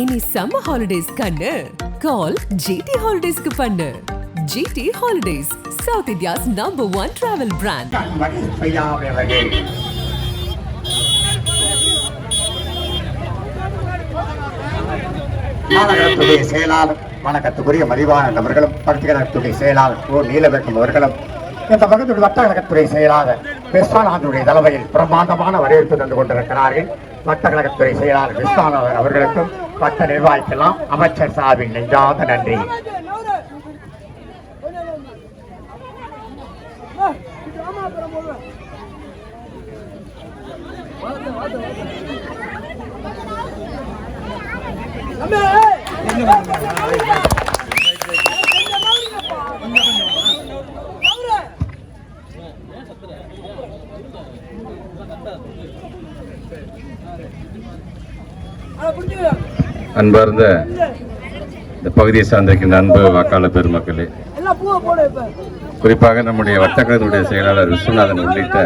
இனி summer holidays கண்ணு. கால் GT ஹாலிடேஸ்க்கு பண்ணு. GT holidays south India's number one travel brand மாநகரத்துடைய செயலாளர் வணக்கத்துக்குரிய மதிவான நபர்களும் பக்தி செயலாளர் ஓ நீலவேக்கம் அவர்களும் இந்த பக்கத்துடைய வட்டகத்துறை செயலாளர் விஸ்வநாதனுடைய தலைமையில் பிரம்மாண்டமான வரவேற்பு தந்து கொண்டிருக்கிறார்கள். வட்டகத்துறை செயலாளர் விஸ்வநாதன் அவர்களுக்கும் வட்ட நிர்வாகிக்கெல்லாம் அமைச்சர் சார்பில் நெஞ்சாத நன்றி. அன்பார்ந்த இந்த பகுதியை சார்ந்திருக்கின்ற அன்பு வாக்காளர் பெருமக்களே குறிப்பாக நம்முடைய வட்டக்கழகத்துடைய செயலாளர் விஸ்வநாதன் உள்ளிட்ட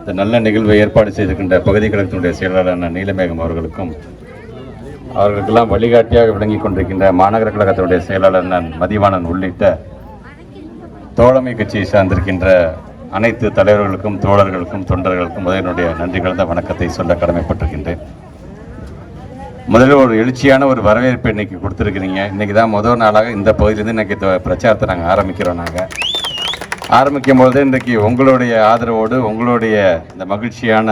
இந்த நல்ல நிகழ்வை ஏற்பாடு செய்திருக்கின்ற பகுதி கழகத்தினுடைய செயலாளரான நீலமேகம் அவர்களுக்கும் அவர்களுக்கெல்லாம் வழிகாட்டியாக விளங்கிக் கொண்டிருக்கின்ற மாநகர கழகத்தினுடைய செயலாளர் நான் மதிவாணன் உள்ளிட்ட தோழமை கட்சியை சார்ந்திருக்கின்ற அனைத்து தலைவர்களுக்கும் தோழர்களுக்கும் தொண்டர்களுக்கும் முதலினுடைய நன்றி கலந்த வணக்கத்தை சொல்ல கடமைப்பட்டிருக்கின்றேன். முதல்ல ஒரு எழுச்சியான ஒரு வரவேற்பு இன்னைக்கு கொடுத்துருக்குறீங்க. இன்னைக்கு தான் முதல் நாளாக இந்த பகுதியிலேருந்து இன்னைக்கு இந்த பிரச்சாரத்தை நாங்கள் ஆரம்பிக்கிறோம் நாங்கள் ஆரம்பிக்கும் பொழுது இன்றைக்கு உங்களுடைய ஆதரவோடு உங்களுடைய இந்த மகிழ்ச்சியான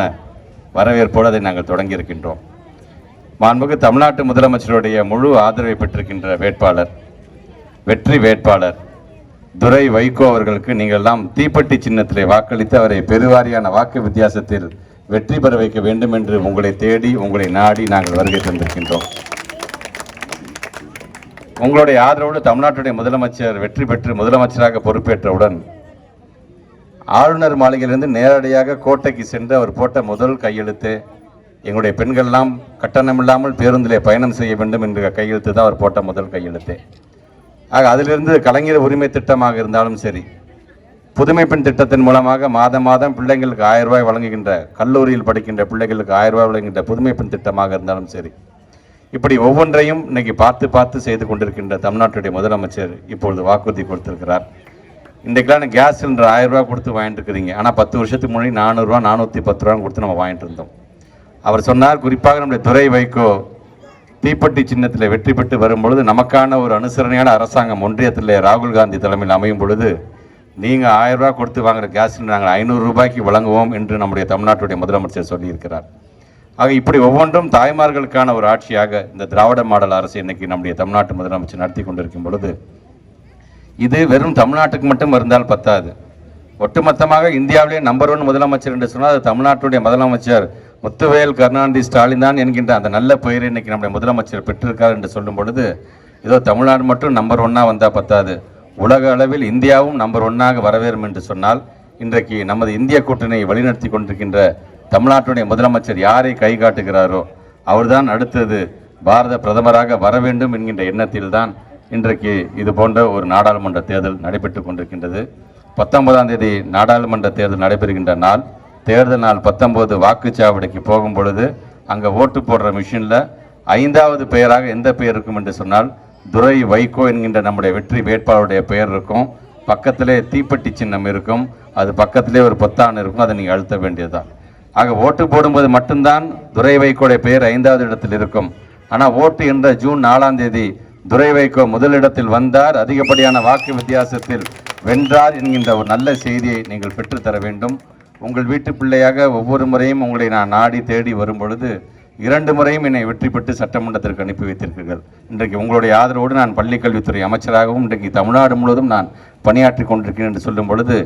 வரவேற்போடு அதை நாங்கள் தொடங்கி இருக்கின்றோம் மாண்புக்கு தமிழ்நாட்டு முதலமைச்சருடைய முழு ஆதரவை பெற்றிருக்கின்ற வேட்பாளர் வெற்றி வேட்பாளர் துரை வைகோ அவர்களுக்கு நீங்கள் எல்லாம் தீப்பெட்டி சின்னத்திலே வாக்களித்து அவரை பெருவாரியான வாக்கு வித்தியாசத்தில் வெற்றி பெற வைக்க வேண்டும் என்று உங்களை தேடி உங்களை நாடி நாங்கள் வருகை தந்திருக்கின்றோம். உங்களுடைய ஆதரவோடு தமிழ்நாட்டுடைய முதலமைச்சர் வெற்றி பெற்று முதலமைச்சராக பொறுப்பேற்றவுடன் ஆளுநர் மாளிகையிலிருந்து நேரடியாக கோட்டைக்கு சென்று அவர் போட்ட முதல் கையெழுத்து எங்களுடைய பெண்கள்லாம் கட்டணமில்லாமல் பேருந்திலே பயணம் செய்ய வேண்டும் என்ற கையெழுத்து தான் அவர் போட்ட முதல் கையெழுத்து. ஆக அதிலிருந்து கலைஞர் உரிமை திட்டமாக இருந்தாலும் சரி புதுமை பெண் திட்டத்தின் மூலமாக மாதம் மாதம் பிள்ளைங்களுக்கு ஆயிரம் ரூபாய் வழங்குகின்ற கல்லூரியில் படிக்கின்ற பிள்ளைகளுக்கு ஆயிரம் ரூபாய் வழங்குகின்ற புதுமை பெண் திட்டமாக இருந்தாலும் சரி. இப்படி ஒவ்வொன்றையும் இன்னைக்கு பார்த்து பார்த்து செய்து கொண்டிருக்கின்ற தமிழ்நாட்டுடைய முதலமைச்சர் இப்பொழுது வாக்குறுதி கொடுத்திருக்கிறார். இன்றைக்கெல்லாம் கேஸ் சிலிண்டர் ஆயிரம் ரூபா கொடுத்து வாங்கிட்டு இருக்கிறீங்க. ஆனால் பத்து வருஷத்துக்கு முன்னாடி நானூறுரூவா நானூற்றி பத்து ரூபா கொடுத்து நம்ம வாங்கிட்டு இருந்தோம். அவர் சொன்னார் குறிப்பாக நம்முடைய துறை வைகோ தீப்பெட்டி சின்னத்தில் வெற்றி பெற்று வரும்பொழுது நமக்கான ஒரு அனுசரணையான அரசாங்கம் ஒன்றியத்தில் ராகுல் காந்தி தலைமையில் அமையும் பொழுது நீங்கள் ஆயிரம் ரூபா கொடுத்து வாங்குற கேஸ் நாங்கள் ஐநூறு ரூபாய்க்கு வழங்குவோம் என்று நம்முடைய தமிழ்நாட்டுடைய முதலமைச்சர் சொல்லியிருக்கிறார். ஆக இப்படி ஒவ்வொன்றும் தாய்மார்களுக்கான ஒரு ஆட்சியாக இந்த திராவிட மாடல் அரசு இன்னைக்கு நம்முடைய தமிழ்நாட்டு முதலமைச்சர் நடத்தி கொண்டிருக்கும் பொழுது இது வெறும் தமிழ்நாட்டுக்கு மட்டும் இருந்தால் பத்தாது. ஒட்டுமொத்தமாக இந்தியாவிலே நம்பர் ஒன் முதலமைச்சர் என்று சொன்னால் அது தமிழ்நாட்டுடைய முதலமைச்சர் முத்துவேல் கருணாநிதி ஸ்டாலின் தான் என்கின்ற அந்த நல்ல பெயரை இன்னைக்கு நம்முடைய முதலமைச்சர் பெற்றிருக்கார் என்று சொல்லும் பொழுது ஏதோ தமிழ்நாடு மட்டும் நம்பர் ஒன்னாக வந்தால் பத்தாது. உலக அளவில் இந்தியாவும் நம்பர் ஒன்னாக வரவேறும் என்று சொன்னால் இன்றைக்கு நமது இந்திய கூட்டணியை வழிநடத்தி கொண்டிருக்கின்ற தமிழ்நாட்டுடைய முதலமைச்சர் யாரை கை காட்டுகிறாரோ அவர்தான் அடுத்தது பாரத பிரதமராக வர வேண்டும் என்கின்ற எண்ணத்தில்தான் இன்றைக்கு இது போன்ற ஒரு நாடாளுமன்ற தேர்தல் நடைபெற்று கொண்டிருக்கின்றது. பத்தொன்பதாம் தேதி நாடாளுமன்ற தேர்தல் நடைபெறுகின்ற நாள். தேர்தல் நாள் பத்தொன்பது வாக்குச்சாவடிக்கு போகும் பொழுது அங்கே ஓட்டு போடுற மிஷினில் ஐந்தாவது பெயராக எந்த பெயர் இருக்கும் என்று சொன்னால் துரை வைகோ என்கின்ற நம்முடைய வெற்றி வேட்பாளருடைய பெயர் இருக்கும். பக்கத்திலே தீப்பெட்டி சின்னம் இருக்கும். அது பக்கத்திலே ஒரு பொத்தான் இருக்கும். அதை நீங்கள் அழுத்த வேண்டியதுதான். ஆக ஓட்டு போடும்போது மட்டும்தான் துரை வைகோடைய பெயர் ஐந்தாவது இடத்தில் இருக்கும். ஆனால் ஓட்டு என்ற ஜூன் நாலாம் தேதி துரை வைகோ முதலிடத்தில் வந்தார். அதிகப்படியான வாக்கு வித்தியாசத்தில் வென்றார் என்கின்ற ஒரு நல்ல செய்தியை நீங்கள் பெற்றுத்தர வேண்டும். உங்கள் வீட்டு பிள்ளையாக ஒவ்வொரு முறையும் உங்களை நான் நாடி தேடி வரும் பொழுது இரண்டு முறையும் என்னை வெற்றி பெற்று சட்டமன்றத்திற்கு அனுப்பி வைத்திருக்கிறீர்கள். இன்றைக்கு உங்களுடைய ஆதரவோடு நான் பள்ளிக்கல்வித்துறை அமைச்சராகவும் இன்றைக்கு தமிழ்நாடு முழுவதும் நான் பணியாற்றி கொண்டிருக்கிறேன் என்று சொல்லும் பொழுது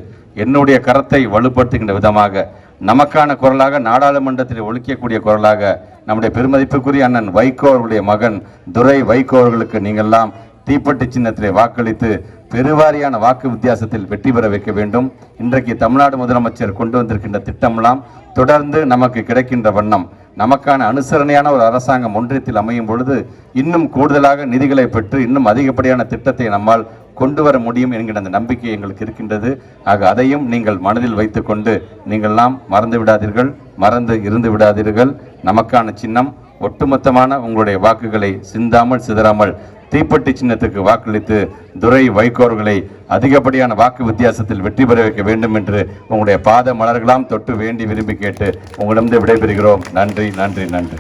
என்னுடைய கரத்தை வலுப்படுத்துகின்ற விதமாக நமக்கான குரலாக நாடாளுமன்றத்தில் ஒழிக்கக்கூடிய குரலாக நம்முடைய பெருமதிப்புக்குரிய அண்ணன் வைகோ அவர்களுடைய மகன் துரை வைகோ அவர்களுக்கு நீங்கள்லாம் தீப்பெட்டி சின்னத்திலே வாக்களித்து பெருவாரியான வாக்கு வித்தியாசத்தில் வெற்றி பெற வைக்க வேண்டும். இன்றைக்கு தமிழ்நாடு முதலமைச்சர் கொண்டு வந்திருக்கின்ற திட்டமெல்லாம் தொடர்ந்து நமக்கு கிடைக்கின்ற வண்ணம். நமக்கான அனுசரணையான ஒரு அரசாங்கம் ஒன்றியத்தில் அமையும் பொழுது இன்னும் கூடுதலாக நிதிகளை பெற்று இன்னும் அதிகப்படியான திட்டத்தை நம்மால் கொண்டு வர முடியும் என்கிற அந்த நம்பிக்கை எங்களுக்கு இருக்கின்றது. ஆக அதையும் நீங்கள் மனதில் வைத்துக்கொண்டு நீங்கள்லாம் மறந்து விடாதீர்கள் மறந்து இருந்து விடாதீர்கள். நமக்கான சின்னம் ஒட்டுமொத்தமான உங்களுடைய வாக்குகளை சிந்தாமல் சிதறாமல் தீப்பெட்டி சின்னத்துக்கு வாக்களித்து துரை வைகோர்களை அதிகப்படியான வாக்கு வித்தியாசத்தில் வெற்றி பெற வைக்க வேண்டும் என்று உங்களுடைய பாத மலர்களாம் தொட்டு வேண்டி விரும்பி கேட்டு உங்களிடம் விடைபெறுகிறோம். நன்றி நன்றி நன்றி.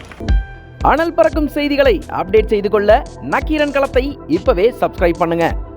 அனல் பறக்கும் செய்திகளை அப்டேட் செய்து கொள்ள நக்கீரன் களத்தை இப்பவே சப்ஸ்கிரைப் பண்ணுங்க.